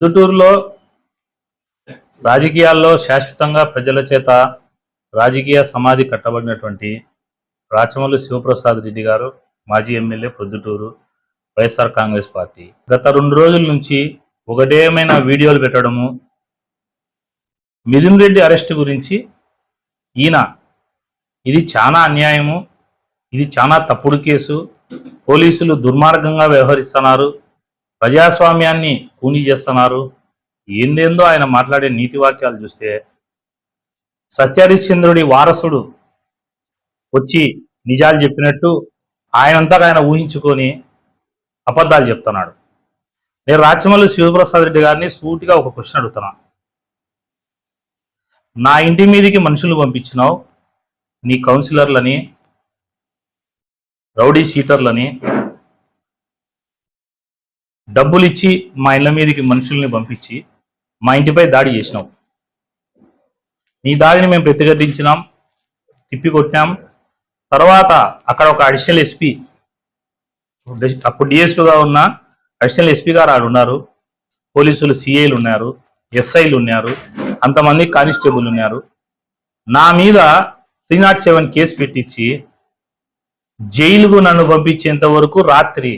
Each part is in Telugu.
పొద్దుటూరులో రాజకీయాల్లో శాశ్వతంగా ప్రజల చేత రాజకీయ సమాధి కట్టబడినటువంటి రాచమల్లి శివప్రసాద్ రెడ్డి గారు మాజీ MLA Proddatur YSR Congress party. గత రెండు రోజుల నుంచి ఒకటేమైనా వీడియోలు పెట్టడము మిథున్ రెడ్డి అరెస్ట్ గురించి ఈయన ఇది చాలా అన్యాయము ఇది చాలా తప్పుడు కేసు పోలీసులు దుర్మార్గంగా వ్యవహరిస్తున్నారు ప్రజాస్వామ్యాన్ని కూని చేస్తున్నారు. ఏందేందో ఆయన మాట్లాడే నీతి వాక్యాలు చూస్తే సత్యహరిశ్చంద్రుడి వారసుడు వచ్చి నిజాలు చెప్పినట్టు ఆయనంతా ఆయన ఊహించుకొని అబద్ధాలు చెప్తున్నాడు. నేను రాచమల్లి శివప్రసాద్ రెడ్డి గారిని సూటిగా ఒక క్వశ్చన్ అడుగుతున్నా. నా ఇంటి మీదకి మనుషులు పంపించినావు నీ కౌన్సిలర్లని రౌడీ షీటర్లని డబ్బులు ఇచ్చి మా ఇళ్ళ మీదకి మనుషుల్ని పంపించి మా ఇంటిపై దాడి చేసినాం. నీ దాడిని మేము ప్రతిఘటించినాం తిప్పికొట్టినాం. తర్వాత అక్కడ ఒక అడిషనల్ ఎస్పీ అప్పుడు డిఎస్పీగా ఉన్న అడిషనల్ ఎస్పీ గారు ఆడు ఉన్నారు. పోలీసులు సిఐలు ఉన్నారు ఎస్ఐలు ఉన్నారు అంతమంది కానిస్టేబుల్ ఉన్నారు. నా మీద త్రీ నాట్ సెవెన్ కేసు పెట్టించి జైలుకు నన్ను పంపించేంత వరకు రాత్రి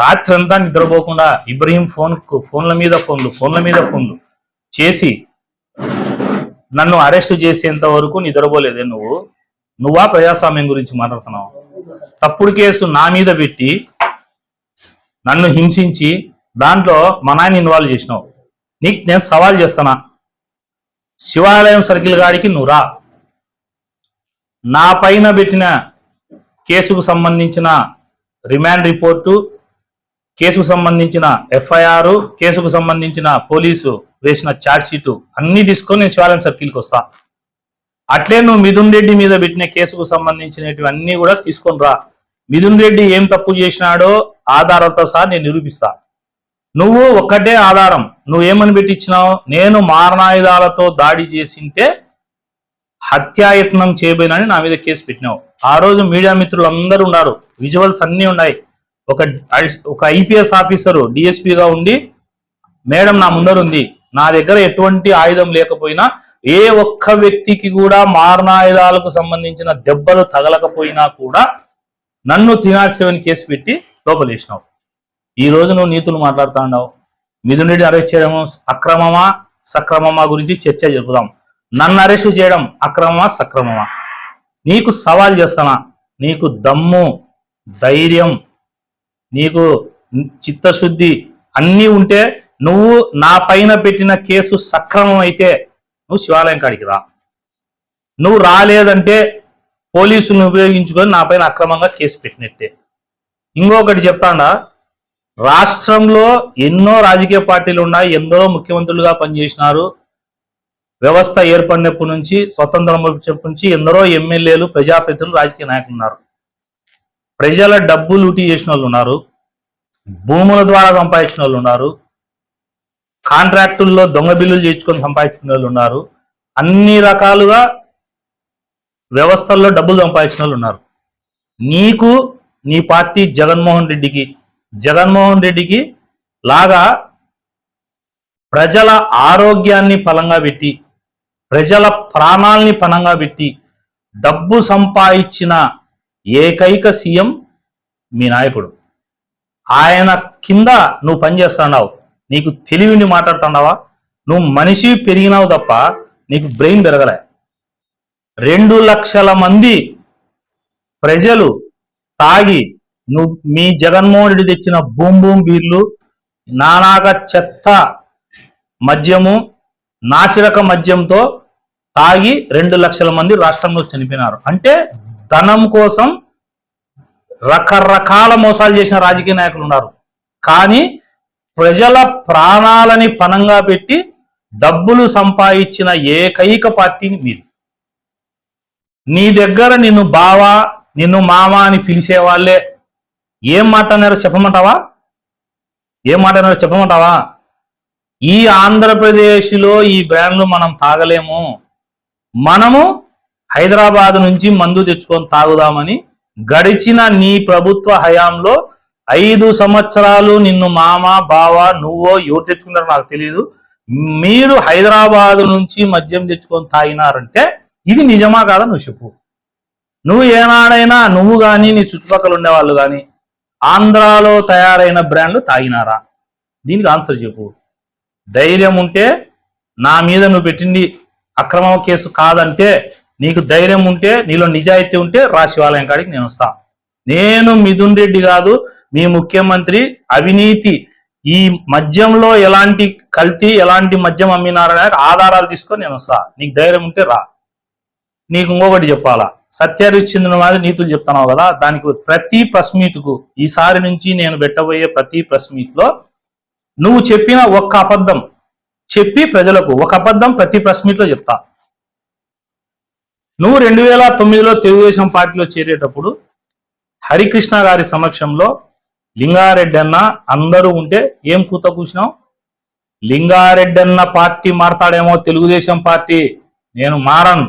రాత్రి అంతా నిద్రపోకుండా ఇబ్రహీం ఫోన్ ఫోన్ల మీద ఫోన్లు ఫోన్ల మీద ఫోన్లు చేసి నన్ను అరెస్ట్ చేసేంత వరకు నిద్రపోలేదే నువ్వు. నువ్వా ప్రజాస్వామ్యం గురించి మాట్లాడుతున్నావు? తప్పుడు కేసు నా మీద పెట్టి నన్ను హింసించి దాంట్లో మా నాయన ఇన్వాల్వ్ చేసినావు. నీకు నేను సవాల్ చేస్తానా శివాలయం సర్కిల్ గాడికి నువ్వు రా. నా పైన పెట్టిన కేసుకు సంబంధించిన రిమాండ్ రిపోర్టు కేసుకు సంబంధించిన ఎఫ్ఐఆర్ కేసుకు సంబంధించిన పోలీసు వేసిన ఛార్జ్ షీటు అన్ని తీసుకొని నేను శివాలయం సర్కిల్కి వస్తా. అట్లే నువ్వు మిథున్ రెడ్డి మీద పెట్టిన కేసుకు సంబంధించినవి అన్ని కూడా తీసుకొని రా. మిథున్ రెడ్డి ఏం తప్పు చేసినాడో ఆధారాలతో సహా నేను నిరూపిస్తా. నువ్వు ఒక్కటే ఆధారం. నువ్వేమని పెట్టించినావు? నేను మారణాయుధాలతో దాడి చేసింటే హత్యాయత్నం చేయబోయినని నా మీద కేసు పెట్టినావు. ఆ రోజు మీడియా మిత్రులు అందరూ ఉన్నారు. విజువల్స్ అన్నీ ఉన్నాయి. ఒక ఒక ఐపీఎస్ ఆఫీసరు డిఎస్పీగా ఉండి మేడం నా ముందరుంది. నా దగ్గర ఎటువంటి ఆయుధం లేకపోయినా ఏ ఒక్క వ్యక్తికి కూడా మారణాయుధాలకు సంబంధించిన దెబ్బలు తగలకపోయినా కూడా నన్ను తినాసేవని కేసు పెట్టి లోపలేసినావు ఈ రోజు నువ్వు నీతులు మాట్లాడుతున్నావు మిథునుడిని అరెస్ట్ చేయడం అక్రమమా సక్రమమా గురించి చర్చ జరుపుదాం. నన్ను అరెస్ట్ చేయడం అక్రమమా సక్రమమా? నీకు సవాల్ చేస్తానా? నీకు దమ్ము ధైర్యం నీకు చిత్తశుద్ధి అన్నీ ఉంటే నువ్వు నా పైన పెట్టిన కేసు సక్రమం అయితే నువ్వు శివాలయం కాడికి రా. నువ్వు రాలేదంటే పోలీసులను ఉపయోగించుకొని నా పైన అక్రమంగా కేసు పెట్టినట్టే. ఇంకొకటి చెప్తాడా రాష్ట్రంలో ఎన్నో రాజకీయ పార్టీలు ఉన్నాయి ఎందరో ముఖ్యమంత్రులుగా పనిచేసినారు. వ్యవస్థ ఏర్పడినప్పటి నుంచి స్వతంత్రం వచ్చినప్పటి నుంచి ఎందరో ఎమ్మెల్యేలు ప్రజాప్రతినిధులు రాజకీయ నాయకులు ఉన్నారు. ప్రజల డబ్బు లూటీ చేసిన వాళ్ళు ఉన్నారు. భూముల ద్వారా సంపాదించిన వాళ్ళు ఉన్నారు. కాంట్రాక్టుల్లో దొంగ బిల్లులు చేయించుకొని సంపాదించిన వాళ్ళు ఉన్నారు. అన్ని రకాలుగా వ్యవస్థల్లో డబ్బులు సంపాదించిన వాళ్ళు ఉన్నారు. నీకు నీ పార్టీ జగన్మోహన్ రెడ్డికి జగన్మోహన్ రెడ్డికి లాగా ప్రజల ఆరోగ్యాన్ని ఫలంగా పెట్టి ప్రజల ప్రాణాల్ని పణంగా పెట్టి డబ్బు సంపాదించిన ఏకైక సీఎం మీ నాయకుడు. ఆయన కింద నువ్వు పనిచేస్తున్నావు నీకు తెలివిని మాట్లాడుతున్నావా? నువ్వు మనిషి పెరిగినావు తప్ప నీకు బ్రెయిన్ పెరగలే. రెండు లక్షల మంది ప్రజలు తాగి నువ్వు మీ జగన్మోహన్ రెడ్డి తెచ్చిన బూమ్ బూమ్ బీర్లు నానాక చెత్త మద్యము నాసిరక మద్యంతో తాగి రెండు లక్షల మంది రాష్ట్రంలో చనిపోయినారు. అంటే ధనం కోసం రకరకాల మోసాలు చేసిన రాజకీయ నాయకులు ఉన్నారు. కానీ ప్రజల ప్రాణాలని పణంగా పెట్టి డబ్బులు సంపాదించిన ఏకైక పార్టీని మీది నీ దగ్గర నిన్ను బావా నిన్ను మామ అని పిలిచే వాళ్ళే. ఏం మాట్లాడినారో చెప్పమంటావా? ఏం మాట్లాడినారో చెప్పమంటావా? ఈ ఆంధ్రప్రదేశ్లో ఈ బ్రాండ్లు మనం తాగలేము. మనము హైదరాబాద్ నుంచి మందు తెచ్చుకొని తాగుదామని గడిచిన నీ ప్రభుత్వ హయాంలో ఐదు సంవత్సరాలు నిన్ను మామ బావ నువ్వో ఎవరు తెచ్చుకున్నారో నాకు తెలియదు మీరు హైదరాబాద్ నుంచి మద్యం తెచ్చుకొని తాగినారంటే ఇది నిజమా కాదా నువ్వు చెప్పు. నువ్వు ఏనాడైనా నువ్వు కానీ నీ చుట్టుపక్కల ఉండేవాళ్ళు కానీ ఆంధ్రాలో తయారైన బ్రాండ్లు తాగినారా? దీనికి ఆన్సర్ చెప్పు. ధైర్యం ఉంటే నా మీద నువ్వు పెట్టింది అక్రమ కేసు కాదంటే నీకు ధైర్యం ఉంటే నీలో నిజాయితీ ఉంటే రా శివాలయం కాడికి నేను వస్తా. నేను మిథున్ రెడ్డి కాదు మీ ముఖ్యమంత్రి అవినీతి. ఈ మద్యంలో ఎలాంటి కల్తీ ఎలాంటి మద్యం అమ్మినారనే ఆధారాలు తీసుకొని నేను వస్తా. నీకు ధైర్యం ఉంటే రా. నీకు ఇంకొకటి చెప్పాలా? సత్యానికి చెందిన మాది నీతులు చెప్తున్నావు కదా దానికి ప్రతి ప్రెస్ ఈసారి నుంచి నేను పెట్టబోయే ప్రతి ప్రెస్ మీట్లో నువ్వు చెప్పిన ఒక్క అబద్ధం చెప్పి ప్రజలకు ఒక అబద్ధం ప్రతి ప్రెస్ మీట్లో చెప్తా. నువ్వు రెండు వేల తొమ్మిదిలో తెలుగుదేశం పార్టీలో చేరేటప్పుడు హరికృష్ణ గారి సమక్షంలో లింగారెడ్డి అన్న అందరూ ఉంటే ఏం కూత కూర్చున్నావు లింగారెడ్డి అన్న పార్టీ మారతాడేమో తెలుగుదేశం పార్టీ. నేను మారను.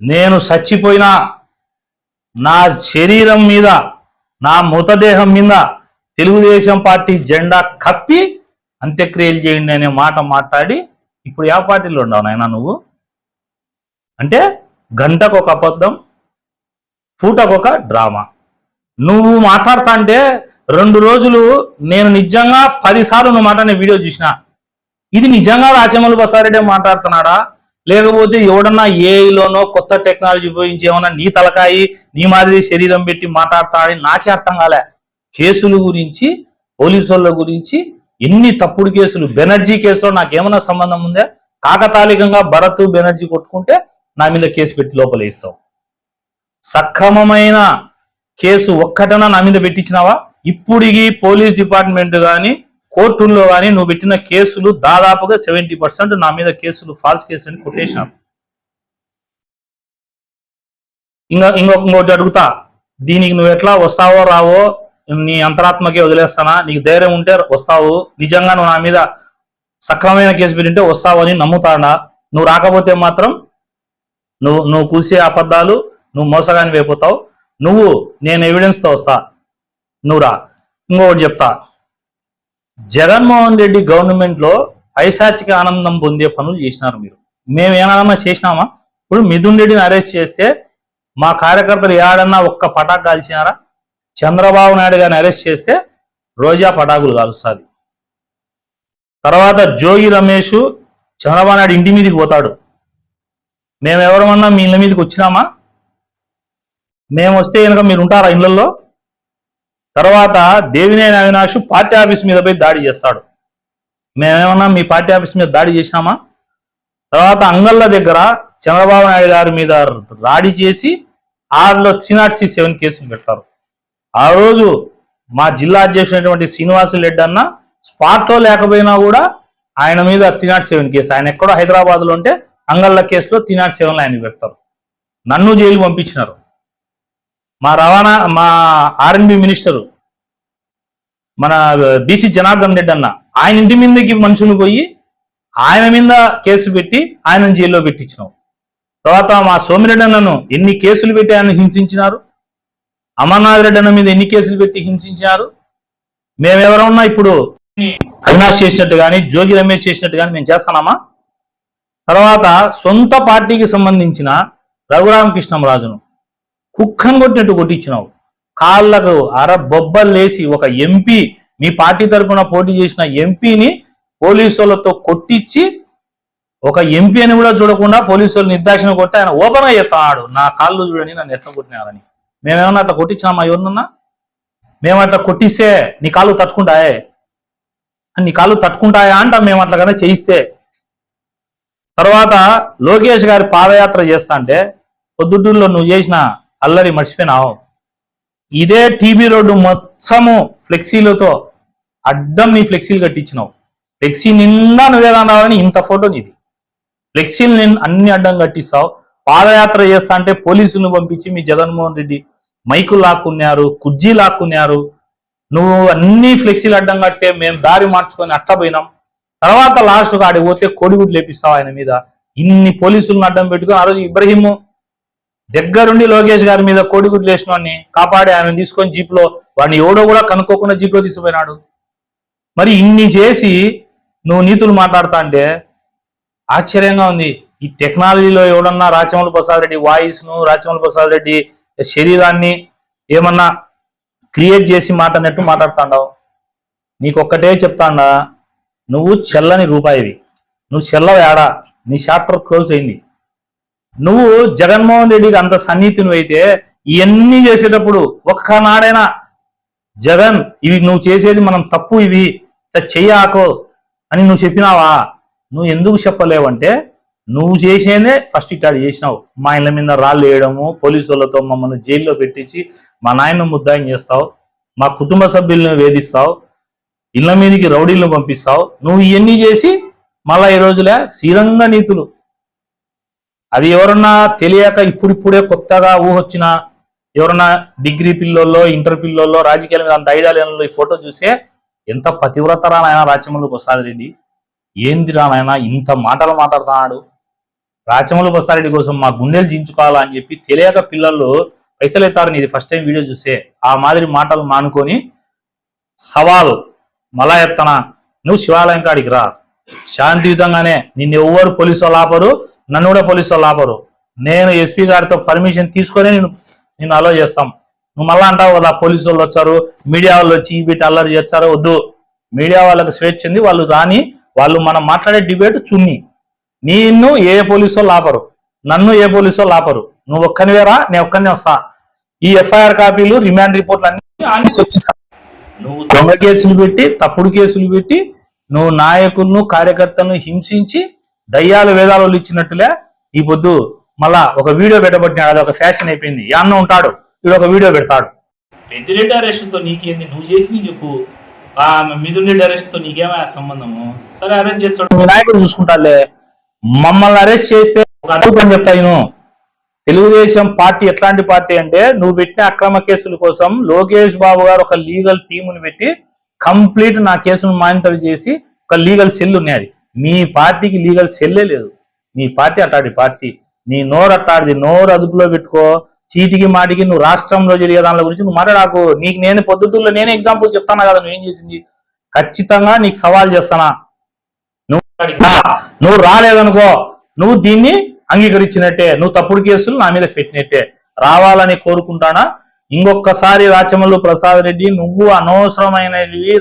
నేను చచ్చిపోయినా నా శరీరం మీద నా మృతదేహం మీద తెలుగుదేశం పార్టీ జెండా కప్పి అంత్యక్రియలు చేయండి అనే మాట మాట్లాడి ఇప్పుడు ఏ పార్టీలో ఉండవు నాయనా నువ్వు? అంటే గంటకు ఒక అబద్ధం పూటకొక డ్రామా. నువ్వు మాట్లాడతా అంటే రెండు రోజులు నేను నిజంగా పదిసార్లు నువ్వు మాట్లాడిన వీడియో చూసిన. ఇది నిజంగా రాచమల్లి బసారెడ్డి మాట్లాడుతున్నాడా? లేకపోతే ఎవడన్నా ఏఐలోనో కొత్త టెక్నాలజీ ఉపయోగించి ఏమన్నా నీ తలకాయి నీ మాదిరి శరీరం పెట్టి మాట్లాడతాడని నాకే అర్థం కాలే. కేసుల గురించి పోలీసు వాళ్ళ గురించి ఎన్ని తప్పుడు కేసులు బెనర్జీ కేసులో నాకేమన్నా సంబంధం ఉందా? కాకతాళికంగా భరత్ బెనర్జీ కొట్టుకుంటే నా మీద కేసు పెట్టి లోపల వేస్తావు. సక్రమమైన కేసు ఒక్కటనా నా మీద పెట్టించినావా? ఇప్పుడికి పోలీస్ డిపార్ట్మెంట్ కానీ కోర్టుల్లో కానీ నువ్వు పెట్టిన కేసులు దాదాపుగా సెవెంటీ పర్సెంట్ నా మీద కేసులు ఫాల్స్ కేసు అని కొట్టేసినావు. ఇంకా ఇంకొక ఇంకోటి అడుగుతా. దీనికి నువ్వు ఎట్లా వస్తావో రావో నీ అంతరాత్మకే వదిలేస్తానా? నీకు ధైర్యం ఉంటే వస్తావు. నిజంగా నువ్వు నా మీద సక్రమమైన కేసు పెట్టింటే వస్తావు అని నమ్ముతాడా నువ్వు రాకపోతే మాత్రం నువ్వు నువ్వు కూసే అబద్ధాలు నువ్వు మోసగాని వేపోతావు నువ్వు నేను ఎవిడెన్స్తో వస్తా. నువ్వురా ఇంకొకటి చెప్తా. జగన్మోహన్ రెడ్డి గవర్నమెంట్లో ఐశాచిక పైశాచిక ఆనందం పొందే పనులు చేసినారు మీరు. మేము ఏమన్నా చేసినామా? ఇప్పుడు మిథున్ రెడ్డిని అరెస్ట్ చేస్తే మా కార్యకర్తలు ఏడన్నా ఒక్క పటాకు కాల్చినారా? చంద్రబాబు నాయుడు గారిని అరెస్ట్ చేస్తే రోజా పటాకులు కాలుస్తుంది. తర్వాత జోగి రమేష్ చంద్రబాబు నాయుడు ఇంటి మీదకి పోతాడు. మేము ఎవరమన్నా మీ ఇళ్ళ మీదకి వచ్చినామా? మేము వస్తే కనుక మీరు ఉంటారా ఇళ్ళలో తర్వాత దేవినేని అవినాష్ పార్టీ ఆఫీస్ మీద పోయి దాడి చేస్తాడు. మేమేమన్నా మీ పార్టీ ఆఫీస్ మీద దాడి చేసినామా? తర్వాత అంగళ్ళ దగ్గర చంద్రబాబు నాయుడు గారి మీద రాడి చేసి ఆరులో త్రీ నాట్ సి సెవెన్ కేసులు పెడతారు. ఆ రోజు మా జిల్లా అధ్యక్షుడైనటువంటి శ్రీనివాసు రెడ్డి అన్న స్పాట్లో లేకపోయినా కూడా ఆయన మీద త్రీ నాట్ సెవెన్ కేసు. ఆయన ఎక్కడో హైదరాబాద్లో ఉంటే అంగళ్ళ కేసులో త్రీ నాట్ సెవెన్లో ఆయన పెడతారు. నన్ను జైలు పంపించినారు. మా రవాణా మా ఆర్ఎన్బి మినిస్టరు మన బీసీ జనార్దన్ రెడ్డి అన్న ఆయన ఇంటి మీదకి మనుషులు పోయి ఆయన మీద కేసు పెట్టి ఆయన జైల్లో పెట్టించినాం. తర్వాత మా సోమిరెడ్డి అన్నను ఎన్ని కేసులు పెట్టి ఆయన హింసించినారు? అమర్నాథ్ రెడ్డి అన్న మీద ఎన్ని కేసులు పెట్టి హింసించినారు? మేమెవరన్నా ఇప్పుడు అవినాష్ చేసినట్టు కానీ జోగి రమేష్ చేసినట్టు కానీ మేము చేస్తానమ్మా తర్వాత సొంత పార్టీకి సంబంధించిన రఘురామకృష్ణంరాజును కుక్కను కొట్టినట్టు కొట్టించినావు. కాళ్ళకు అర బొబ్బలేసి ఒక ఎంపీ మీ పార్టీ తరపున పోటీ చేసిన ఎంపీని పోలీసు వాళ్ళతో కొట్టించి ఒక ఎంపీ అని కూడా చూడకుండా పోలీసులు నిర్దాక్షణ కొట్టి ఆయన ఓపెన్గా చెప్తాడు నా కాళ్ళు చూడని నన్ను ఎట్లా కొట్టినారని. మేమేమన్నా అట్లా కొట్టించినామా ఎవరినన్నా? మేము అట్లా కొట్టిస్తే నీ కాళ్ళు తట్టుకుంటాయే? నీ కాళ్ళు తట్టుకుంటాయా అంట మేము అట్లా కన్నా చేయిస్తే. తర్వాత లోకేష్ గారి పాదయాత్ర చేస్తా అంటే పొద్దుటూరులో నువ్వు చేసిన అల్లరి మర్చిపోయినావు. ఇదే టీబీ రోడ్డు మొత్తము ఫ్లెక్సీలతో అడ్డం నీ ఫ్లెక్సీలు కట్టించినావు. ఫ్లెక్సీ నిండా నువ్వేదాన్ని రావాలని ఇంత ఫోటో నీది. ఫ్లెక్సీలు నేను అన్ని అడ్డం కట్టిస్తావు. పాదయాత్ర చేస్తా అంటే పోలీసులను పంపించి మీ జగన్మోహన్ రెడ్డి మైకు లాక్కున్నారు కుర్జీ లాక్కున్నారు. నువ్వు అన్ని ఫ్లెక్సీలు అడ్డం కడితే మేము దారి మార్చుకొని అట్ట పోయినాం. తర్వాత లాస్ట్ ఆడికి పోతే కోడిగుడ్లు లేపిస్తావు ఆయన మీద? ఇన్ని పోలీసులను అడ్డం పెట్టుకుని ఆ రోజు ఇబ్రహీము దగ్గరుండి లోకేష్ గారి మీద కోడిగుడ్లు వేసిన వాడిని కాపాడి ఆయన తీసుకొని జీప్లో వాడిని ఎవడో కూడా కనుక్కోకుండా జీప్లో తీసుకుపోయినాడు. మరి ఇన్ని చేసి నువ్వు నీతులు మాట్లాడతా అంటే ఆశ్చర్యంగా ఉంది. ఈ టెక్నాలజీలో ఎవడన్నా రాచమౌళి ప్రసాద్ రెడ్డి వాయిస్ను రాచమౌళి ప్రసాద్ రెడ్డి శరీరాన్ని ఏమన్నా క్రియేట్ చేసి మాట్లాడినట్టు మాట్లాడుతాండావు. నీకొక్కటే చెప్తాండా నువ్వు చెల్లని రూపాయివి. నువ్వు చెల్లవేడా నీ చాప్టర్ క్లోజ్ అయింది. నువ్వు జగన్మోహన్ రెడ్డికి అంత సన్నిహితుని అయితే ఇవన్నీ చేసేటప్పుడు ఒక్కనాడైనా జగన్ ఇవి నువ్వు చేసేది మనం తప్పు ఇవి. చెయ్యాకో అని నువ్వు చెప్పినావా? నువ్వు ఎందుకు చెప్పలేవంటే నువ్వు చేసేదే ఫస్ట్ ఇట్లా చేసినావు. మా ఇళ్ళ మీద రాళ్ళు వేయడము పోలీసు వాళ్ళతో మమ్మల్ని జైల్లో పెట్టించి మా నాయన ముద్దాయం చేస్తావు మా కుటుంబ సభ్యులను వేధిస్తావు ఇళ్ళ మీదకి రౌడీలను పంపిస్తావు. నువ్వు ఇవన్నీ చేసి మళ్ళా ఈ రోజులే శ్రీరంగ నీతులు. అది ఎవరన్నా తెలియక ఇప్పుడిప్పుడే కొత్తగా ఊహొచ్చిన ఎవరన్నా డిగ్రీ పిల్లల్లో ఇంటర్ పిల్లోల్లో రాజకీయాల మీద అంత ఐదాలలో ఈ ఫోటో చూస్తే ఎంత పతివ్రతరా నాయన రాచమల్లు ప్రసాదరెడ్డి ఏంది ఏందిరా నాయన ఇంత మాటలు మాట్లాడుతున్నాడు. రాచమల్లు ప్రసాదరెడ్డి కోసం మా గుండెలు చించుకోవాలా అని చెప్పి తెలియక పిల్లలు పైసలు ఎత్తారని నీది ఫస్ట్ టైం వీడియో చూస్తే ఆ మాదిరి మాటలు మానుకొని సవాల్ మళ్ళా ఎత్తనా నువ్వు శివాలయం కాడికి రా. శాంతియుతంగానే నిన్ను ఎవ్వరు పోలీసు వాళ్ళు ఆపరు నన్ను కూడా పోలీసు వాళ్ళు ఆపరు. నేను ఎస్పీ గారితో పర్మిషన్ తీసుకొని నేను నేను అలో చేస్తాం. నువ్వు మళ్ళా అంటావు కదా పోలీసు వాళ్ళు వచ్చారు మీడియా వాళ్ళు వచ్చి వీటి అల్లరి చేస్తారు వద్దు. మీడియా వాళ్ళకి స్వేచ్ఛ ఉంది వాళ్ళు రాని వాళ్ళు మనం మాట్లాడే డిబేట్ చున్ని. నిన్ను ఏ పోలీసు వాళ్ళు ఆపరు నన్ను ఏ పోలీసు వాళ్ళు ఆపరు. నువ్వు ఒక్కనివేరా నేను ఒక్కనే వస్తా. ఈ ఎఫ్ఐఆర్ కాపీలు రిమాండ్ రిపోర్ట్లు అన్ని అన్ని చర్చిస్తా నువ్వు దొంగ కేసులు పెట్టి తప్పుడు కేసులు పెట్టి నువ్వు నాయకులను కార్యకర్తలను హింసించి దయ్యాలు వేదాలు ఇచ్చినట్టులే ఈ పొద్దు మళ్ళా ఒక వీడియో పెట్టబట్టినాడు అది ఒక ఫ్యాషన్ అయిపోయింది. యాన్న ఉంటాడు వీడు ఒక వీడియో పెడతాడు. పెద్దిరెడ్డి అరెస్ట్తో నీకేంది? నువ్వు చేసింది చెప్పు. మిథున్ అరెస్ట్తో నీకేమా సంబంధము? సరే అరెస్ట్ చేస్తాడు మీ నాయకుడు చూసుకుంటాలే మమ్మల్ని అరెస్ట్ చేస్తే ఒక అద్భుతం చెప్తా నేను తెలుగుదేశం పార్టీ ఎట్లాంటి పార్టీ అంటే నువ్వు పెట్టిన అక్రమ కేసుల కోసం లోకేష్ బాబు గారు ఒక లీగల్ టీముని పెట్టి కంప్లీట్ నా కేసును మానిటర్ చేసి ఒక లీగల్ సెల్ ఉన్నది మీ పార్టీకి లీగల్ సెల్లే లేదు. మీ పార్టీ అట్టాడి పార్టీ. నీ నోరు అట్టాడిది. నోరు అదుపులో పెట్టుకో. చీటికి మాటికి నువ్వు రాష్ట్రంలో జరిగే దాని గురించి నువ్వు మాట్లాడాకు. నీకు నేను పొద్దుటూరులో నేనే ఎగ్జాంపుల్ చెప్తాను కదా నువ్వేం చేసింది? ఖచ్చితంగా నీకు సవాల్ చేస్తానా. నువ్వు నువ్వు రాలేదనుకో. నువ్వు దీన్ని అంగీకరించినట్టే. నువ్వు తప్పుడు కేసులు నా మీద పెట్టినట్టే. రావాలని కోరుకుంటానా? ఇంకొకసారి రాచమల్లు ప్రసాద్ రెడ్డి నువ్వు అనవసరమైనవి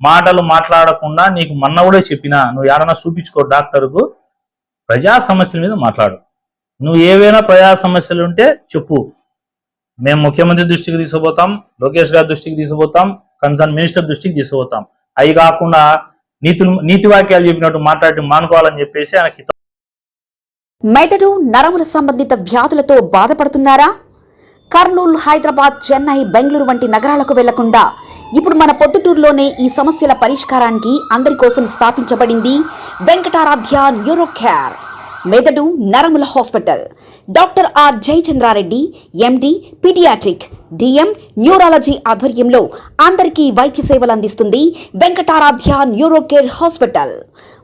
మాటలు మాట్లాడకుండా నీకు మొన్న కూడా చెప్పినా. నువ్వు ఏడన్నా చూపించుకో డాక్టర్కు. ప్రజా సమస్యల మీద మాట్లాడు. నువ్వు ఏవైనా ప్రజా సమస్యలు ఉంటే చెప్పు. మేము ముఖ్యమంత్రి దృష్టికి తీసుకుపోతాం లోకేష్ గారి దృష్టికి తీసుకుపోతాం కన్సర్న్ మినిస్టర్ దృష్టికి తీసుకుపోతాం. అవి కాకుండా నీతులు నీతి వాక్యాలు చెప్పినట్టు మాట్లాడి మానుకోవాలని చెప్పేసి ఆయనకి మెదడు నరముల సంబంధిత వ్యాధులతో బాధపడుతున్నారా? కర్నూలు హైదరాబాద్ చెన్నై బెంగళూరు వంటి నగరాలకు వెళ్ళకుండా ఇప్పుడు మన పొద్దుటూరులోనే ఈ సమస్యల పరిష్కారానికి అందరి కోసం స్థాపించబడింది వెంకటారాధ్య న్యూరో కేర్ మెదడు నరముల hospital. Doctor R Jayachandra Reddy MD paediatric. DM neurology ఆధ్వర్యంలో అందరికీ వైద్య సేవలు అందిస్తుంది వెంకటారాధ్య న్యూరోకేర్ హాస్పిటల్.